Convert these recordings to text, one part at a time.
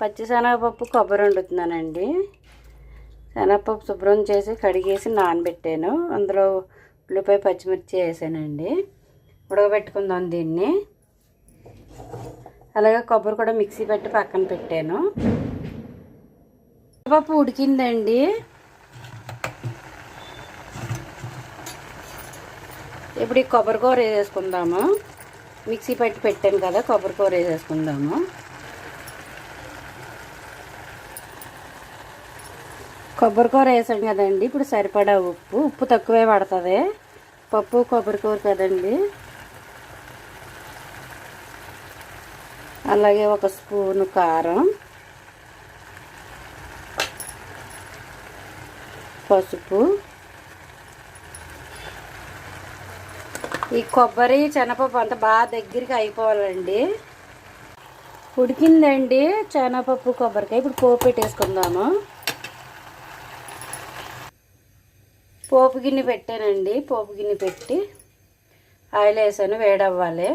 పచ్చిశనగపప్పు కొబ్బరి వండుతున్నానండి. శనగపప్పు శుభ్రం చేసి కడిగేసి నానబెట్టాను. అందులో ఉల్లిపాయ పచ్చిమిర్చి వేసానండి. ఉడకబెట్టుకుందాం దీన్ని. అలాగే కొబ్బరి కూడా మిక్సీ పెట్టి పక్కన పెట్టాను. పప్పు ఉడికిందండి. ఇప్పుడు ఈ కొబ్బరి కూర వేసేసుకుందాము. మిక్సీ పెట్టి పెట్టాను కదా కొబ్బరి కూర వేసేసుకుందాము. కొబ్బరికూర వేసాం కదండి. ఇప్పుడు సరిపడా ఉప్పు. ఉప్పు తక్కువే పడుతుంది. పప్పు కొబ్బరికూర కదండి. అలాగే ఒక స్పూను కారం. పసుపు. ఈ కొబ్బరి శనగపప్పు అంతా బాగా దగ్గరికి అయిపోవాలండి. ఉడికిందండి శనగపప్పు కొబ్బరికాయ. ఇప్పుడు పోపు పెట్టేసుకుందాము. పోపు గిన్నె పెట్టానండి. పోపు గిన్నె పెట్టి ఆయిల్ వేసాను వేడవ్వాలి.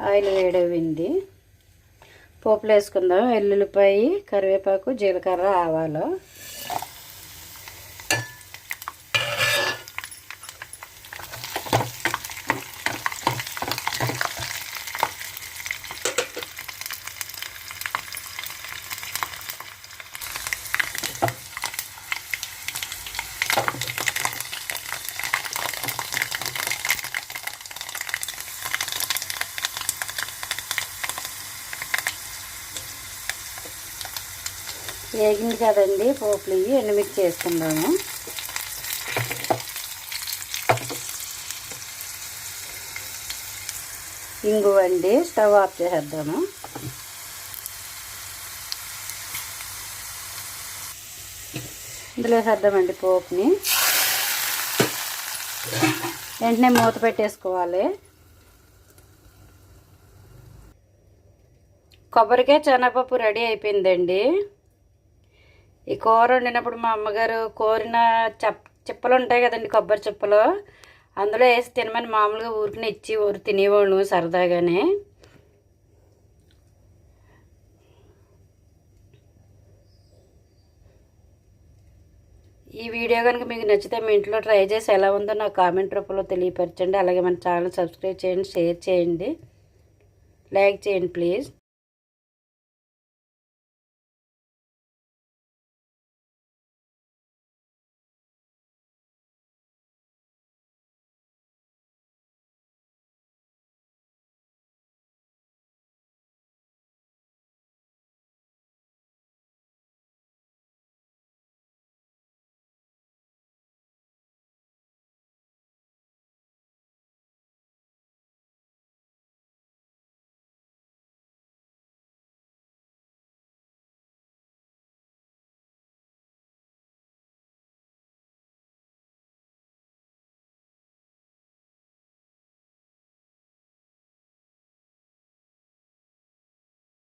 ఆయిల్ వేడవింది పోపులు వేసుకుందాం వెల్లుల్లిపాయ కరివేపాకు జీలకర్ర ఆవాలు. వేగింది కదండి పోపులు ఇవి ఎండుమిర్చి వేసుకుందాము ఇంగువ అండి స్టవ్ ఆఫ్ చేసేద్దాము. ఇందులో వేసేద్దామండి పోపుని. వెంటనే మూత పెట్టేసుకోవాలి. కొబ్బరికాయ శనగపప్పు రెడీ అయిపోయిందండి. ఈ కూర వండినప్పుడు మా అమ్మగారు కోరిన చెప్ చిప్పలు ఉంటాయి కదండి కొబ్బరి చిప్పలు. అందులో వేసి తినమని మామూలుగా ఊరికి ఇచ్చి ఊరు తినేవాళ్ళు సరదాగానే. ఈ వీడియో కనుక మీకు నచ్చితే మీ ఇంట్లో ట్రై చేసి ఎలా ఉందో నాకు కామెంట్ రూపంలో తెలియపరచండి. అలాగే మన ఛానల్ సబ్స్క్రైబ్ చేయండి షేర్ చేయండి. లైక్ చేయండి ప్లీజ్.